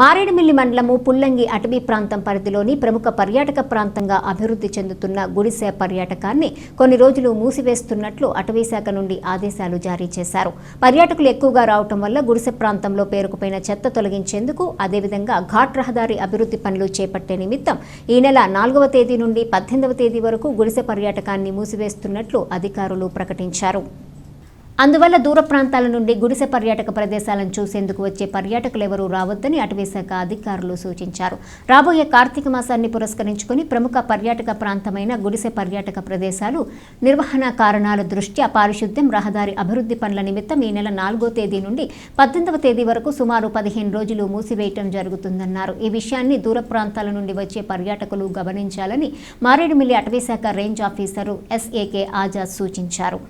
మారేడుమిల్లి మండలము పుల్లంగి అటవీ ప్రాంతం పరిధిలోని ప్రముఖ పర్యాటక ప్రాంతంగా అభివృద్ధి చెందుతున్న గుడిసె పర్యాటకాన్ని కొన్ని రోజులు మూసివేస్తున్నట్లు అటవీ శాఖ నుండి ఆదేశాలు జారీ చేశారు. పర్యాటకులు ఎక్కువగా రావటం వల్ల గుడిసె ప్రాంతంలో పేరుకుపోయిన చెత్త తొలగించేందుకు అదేవిధంగా ఘాట్ రహదారి అభివృద్ధి పనులు చేపట్టే నిమిత్తం ఈ నెల నాలుగవ తేదీ నుండి పద్దెనిమిదవ తేదీ వరకు గుడిసె పర్యాటకాన్ని మూసివేస్తున్నట్లు అధికారులు ప్రకటించారు. అందువల్ల దూర ప్రాంతాల నుండి గుడిసె పర్యాటక ప్రదేశాలను చూసేందుకు వచ్చే పర్యాటకులెవరూ రావద్దని అటవీశాఖ అధికారులు సూచించారు. రాబోయే కార్తీక మాసాన్ని పురస్కరించుకుని ప్రముఖ పర్యాటక ప్రాంతమైన గుడిసె పర్యాటక ప్రదేశాలు నిర్వహణ కారణాల దృష్ట్యా పారిశుద్ధ్యం రహదారి అభివృద్ధి పనుల నిమిత్తం ఈ నెల నాలుగో తేదీ నుండి పద్దెనిమిదవ తేదీ వరకు సుమారు పదిహేను రోజులు మూసివేయటం జరుగుతుందన్నారు. ఈ విషయాన్ని దూర ప్రాంతాల నుండి వచ్చే పర్యాటకులు గమనించాలని మారేడుమిల్లి అటవీశాఖ రేంజ్ ఆఫీసరు ఎస్ఏకే ఆజాద్ సూచించారు.